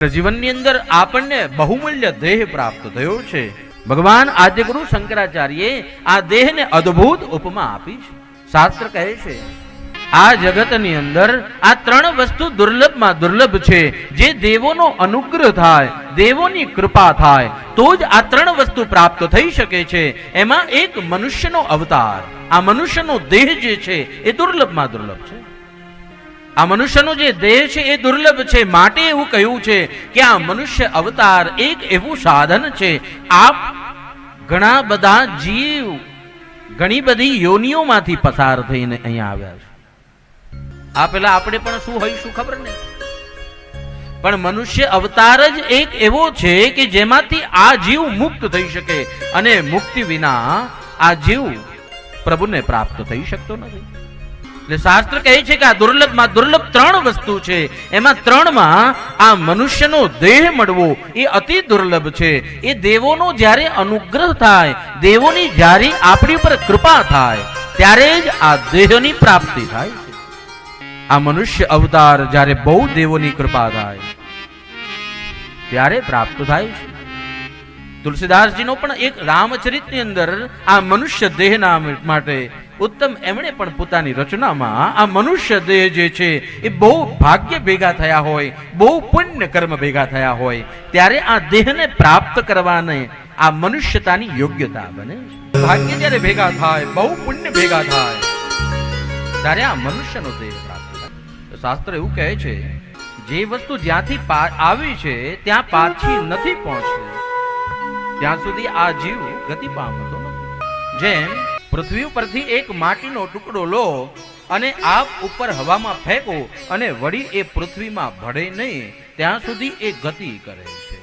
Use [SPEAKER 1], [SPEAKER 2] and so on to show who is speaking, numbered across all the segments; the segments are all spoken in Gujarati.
[SPEAKER 1] જીવનની અંદર આપણને બહુમૂલ્ય દેહ પ્રાપ્ત થયો છે. ભગવાન આદ્યગુરુ શંકરાચાર્યે આ દેહને અદ્ભુત ઉપમા આપી છે. શાસ્ત્ર કહે છે, આ જગતની અંદર આ ત્રણ વસ્તુ દુર્લભમાં દુર્લભ છે. જે દેવોનો અનુગ્રહ થાય, દેવોની કૃપા થાય, તો જ આ ત્રણ વસ્તુ પ્રાપ્ત થઈ શકે છે. એમાં એક મનુષ્યનો અવતાર, આ મનુષ્યનો દેહ જે છે, એ દુર્લભમાં દુર્લભ છે. આ મનુષ્યનો જે દેહ છે એ દુર્લભ છે. માટે એવું કહ્યું છે કે આ મનુષ્ય અવતાર એક એવું સાધન છે. આપ ઘણા બધા જીવ, ઘણી બધી યોનિઓમાંથી પસાર થઈને અહીંયા આવ્યા છે. આ પેલા આપણે પણ શું હોઈશું ખબર ને? પણ મનુષ્ય અવતાર જ એક એવો છે કે જેમાંથી આ જીવ મુક્ત થઈ શકે અને મુક્તિ વિના આ જીવ પ્રભુને પ્રાપ્ત થઈ શકતો નથી. એટલે શાસ્ત્ર કહે છે કે આ દુર્લભમાં દુર્લભ ત્રણ વસ્તુ છે. એમાં ત્રણમાં આ મનુષ્યનો દેહ મળવો, એ અતિ દુર્લભ છે. એ દેવોનો જ્યારે અનુગ્રહ થાય, દેવોની જ્યારે આપણી ઉપર કૃપા થાય, ત્યારે જ આ દેહની પ્રાપ્તિ થાય છે. આ મનુષ્ય અવતાર જ્યારે બહુ દેવોની કૃપા થાય, ત્યારે પ્રાપ્ત થાય છે. તુલસીદાસજીનો પણ એક રામચરિતની અંદર આ મનુષ્ય દેહના માટે ઉત્તમ એમણે પણ પોતાની રચનામાં આ મનુષ્ય દેહ જે છે, એ બહુ ભાગ્ય ભેગા થયા હોય, બહુ પુણ્ય કર્મ ભેગા થયા હોય, ત્યારે આ દેહને પ્રાપ્ત કરવાને આ મનુષ્યતાની યોગ્યતા બને ભાગ્ય જ્યારે ભેગા થાય, બહુ પુણ્ય ભેગા થાય, ત્યારે આ મનુષ્યનો દેહ પ્રાપ્ત થાય. તો શાસ્ત્ર એવું કહે છે, જે વસ્તુ જ્યાંથી આવી છે, ત્યાં પાછી નથી પહોંચતી. ત્યાં સુધી આ જીવ ગતિ પામતો નથી. જેમ પૃથ્વી ઉપરથી એક માટીનો ટુકડો લો અને આપ ઉપર હવામાં ફેંકો અને વળી એ પૃથ્વીમાં ભળે નહીં, ત્યાં સુધી એ ગતિ કરે છે.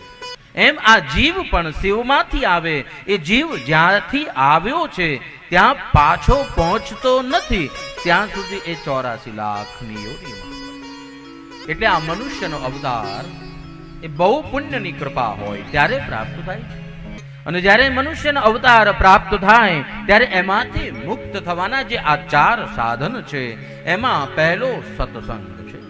[SPEAKER 1] એમ આ જીવ પણ શિવમાંથી આવે, એ જીવ જ્યાંથી આવ્યો છે, ત્યાં પાછો પહોંચતો નથી, ત્યાં સુધી એ ચોરાસી લાખની યોનીમાં એટલે આ મનુષ્યનો અવતાર, એ બહુ પુણ્યની કૃપા હોય, ત્યારે પ્રાપ્ત થાય છે. અને જ્યારે મનુષ્યનો અવતાર પ્રાપ્ત થાય, ત્યારે એમાંથી મુક્ત થવાના જે આ ચાર સાધન છે, એમાં પહેલો સત્સંગ.